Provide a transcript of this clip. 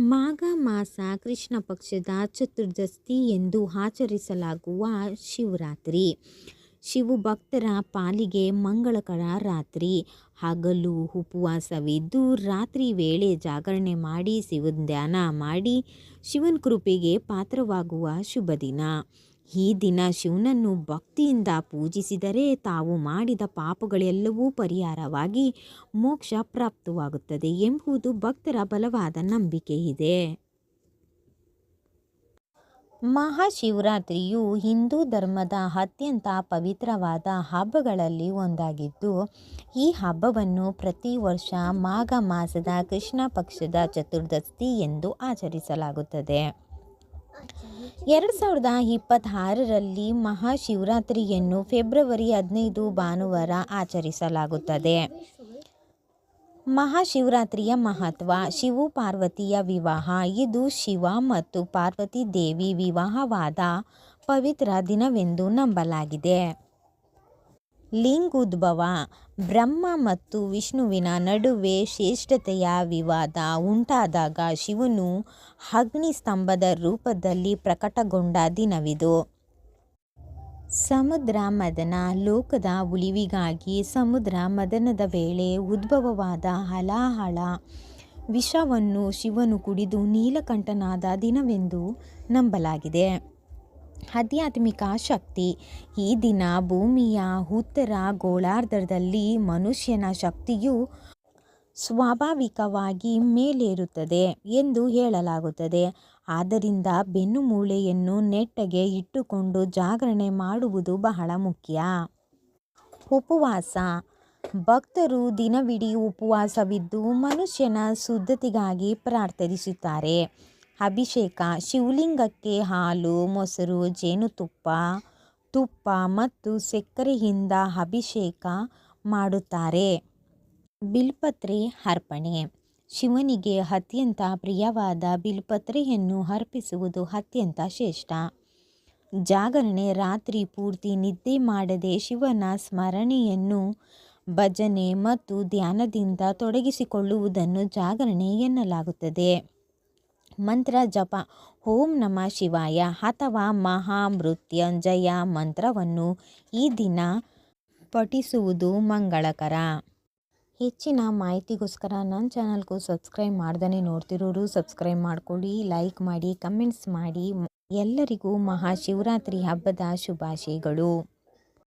ಮಾಘ ಮಾಸ ಕೃಷ್ಣ ಪಕ್ಷದ ಚತುರ್ದಶಿ ಎಂದು ಆಚರಿಸಲಾಗುವ ಶಿವರಾತ್ರಿ. ಶಿವಭಕ್ತರ ಪಾಲಿಗೆ ಮಂಗಳಕರ ರಾತ್ರಿ. ಹಗಲು ಉಪವಾಸವಿದ್ದು ರಾತ್ರಿ ವೇಳೆ ಜಾಗರಣೆ ಮಾಡಿ ಶಿವನ ಧ್ಯಾನ ಮಾಡಿ ಶಿವನ ಕೃಪೆಗೆ ಪಾತ್ರವಾಗುವ ಶುಭ ದಿನ ಈ ದಿನ ಶಿವನನ್ನು ಭಕ್ತಿಯಿಂದ ಪೂಜಿಸಿದರೆ ತಾವು ಮಾಡಿದ ಪಾಪಗಳೆಲ್ಲವೂ ಪರಿಹಾರವಾಗಿ ಮೋಕ್ಷ ಪ್ರಾಪ್ತವಾಗುತ್ತದೆ ಎಂಬುದು ಭಕ್ತರ ಬಲವಾದ ನಂಬಿಕೆ ಇದೆ. ಮಹಾಶಿವರಾತ್ರಿಯು ಹಿಂದೂ ಧರ್ಮದ ಅತ್ಯಂತ ಪವಿತ್ರವಾದ ಹಬ್ಬಗಳಲ್ಲಿ ಒಂದಾಗಿದ್ದು, ಈ ಹಬ್ಬವನ್ನು ಪ್ರತಿ ವರ್ಷ ಮಾಘ ಮಾಸದ ಕೃಷ್ಣ ಪಕ್ಷದ ಚತುರ್ದಶಿ ಎಂದು ಆಚರಿಸಲಾಗುತ್ತದೆ. ಎರಡು ಸಾವಿರದ ಇಪ್ಪತ್ತಾರರಲ್ಲಿ ಮಹಾಶಿವರಾತ್ರಿಯನ್ನು ಫೆಬ್ರವರಿ ಹದಿನೈದು ಭಾನುವಾರ ಆಚರಿಸಲಾಗುತ್ತದೆ. ಮಹಾಶಿವರಾತ್ರಿಯ ಮಹತ್ವ, ಶಿವು ಪಾರ್ವತಿಯ ವಿವಾಹ, ಇದು ಶಿವ ಮತ್ತು ಪಾರ್ವತಿ ದೇವಿ ವಿವಾಹವಾದ ಪವಿತ್ರ ದಿನವೆಂದು ನಂಬಲಾಗಿದೆ. ಲಿಂಗೋದ್ಭವ, ಬ್ರಹ್ಮ ಮತ್ತು ವಿಷ್ಣುವಿನ ನಡುವೆ ಶ್ರೇಷ್ಠತೆಯ ವಿವಾದ ಉಂಟಾದಾಗ ಶಿವನು ಅಗ್ನಿಸ್ತಂಭದ ರೂಪದಲ್ಲಿ ಪ್ರಕಟಗೊಂಡ ದಿನವಿದು. ಸಮುದ್ರ ಮದನ ಲೋಕದ ಉಳಿವಿಗಾಗಿ ಸಮುದ್ರ ಮದನದ ವೇಳೆ ಉದ್ಭವವಾದ ಹಲಾಹಳ ವಿಷವನ್ನು ಶಿವನು ಕುಡಿದು ನೀಲಕಂಠನಾದ ದಿನವೆಂದು ನಂಬಲಾಗಿದೆ. ಆಧ್ಯಾತ್ಮಿಕ ಶಕ್ತಿ. ಈ ದಿನ ಭೂಮಿಯ ಉತ್ತರ ಗೋಳಾರ್ಧದಲ್ಲಿ ಮನುಷ್ಯನ ಶಕ್ತಿಯು ಸ್ವಾಭಾವಿಕವಾಗಿ ಮೇಲೇರುತ್ತದೆ ಎಂದು ಹೇಳಲಾಗುತ್ತದೆ. ಆದ್ದರಿಂದ ಬೆನ್ನು ಮೂಳೆಯನ್ನು ನೆಟ್ಟಗೆ ಇಟ್ಟುಕೊಂಡು ಜಾಗರಣೆ ಮಾಡುವುದು ಬಹಳ ಮುಖ್ಯ. ಉಪವಾಸ. ಭಕ್ತರು ದಿನವಿಡೀ ಉಪವಾಸವಿದ್ದು ಮನುಷ್ಯನ ಶುದ್ಧತೆಗಾಗಿ ಪ್ರಾರ್ಥಿಸುತ್ತಾರೆ. ಅಭಿಷೇಕ, ಶಿವಲಿಂಗಕ್ಕೆ ಹಾಲು, ಮೊಸರು, ಜೇನುತುಪ್ಪ, ತುಪ್ಪ ಮತ್ತು ಸಕ್ಕರೆಯಿಂದ ಅಭಿಷೇಕ ಮಾಡುತ್ತಾರೆ. ಬಿಲ್ಪತ್ರೆ ಅರ್ಪಣೆ. ಶಿವನಿಗೆ ಅತ್ಯಂತ ಪ್ರಿಯವಾದ ಬಿಲ್ಪತ್ರೆಯನ್ನು ಅರ್ಪಿಸುವುದು ಅತ್ಯಂತ ಶ್ರೇಷ್ಠ. ಜಾಗರಣೆ ರಾತ್ರಿ ಪೂರ್ತಿ ನಿದ್ದೆ ಮಾಡದೆ ಶಿವನ ಸ್ಮರಣೆಯನ್ನು ಭಜನೆ ಮತ್ತು ಧ್ಯಾನದಿಂದ ತೊಡಗಿಸಿಕೊಳ್ಳುವುದನ್ನು ಜಾಗರಣೆ ಎನ್ನಲಾಗುತ್ತದೆ. ಮಂತ್ರ ಜಪ. ಓಂ ನಮ ಶಿವಾಯ. ಅಥವಾ ಮಹಾಮೃತ್ಯುಂಜಯ ಮಂತ್ರವನ್ನು ಈ ದಿನ ಪಠಿಸುವುದು ಮಂಗಳಕರ. ಹೆಚ್ಚಿನ ಮಾಹಿತಿಗೋಸ್ಕರ ನನ್ನ ಚಾನಲ್ಗೂ ಸಬ್ಸ್ಕ್ರೈಬ್ ಮಾಡ್ದೇ ನೋಡ್ತಿರೋರು ಸಬ್ಸ್ಕ್ರೈಬ್ ಮಾಡ್ಕೊಳ್ಳಿ, ಲೈಕ್ ಮಾಡಿ, ಕಮೆಂಟ್ಸ್ ಮಾಡಿ. ಎಲ್ಲರಿಗೂ ಮಹಾಶಿವರಾತ್ರಿ ಹಬ್ಬದ ಶುಭಾಶಯಗಳು.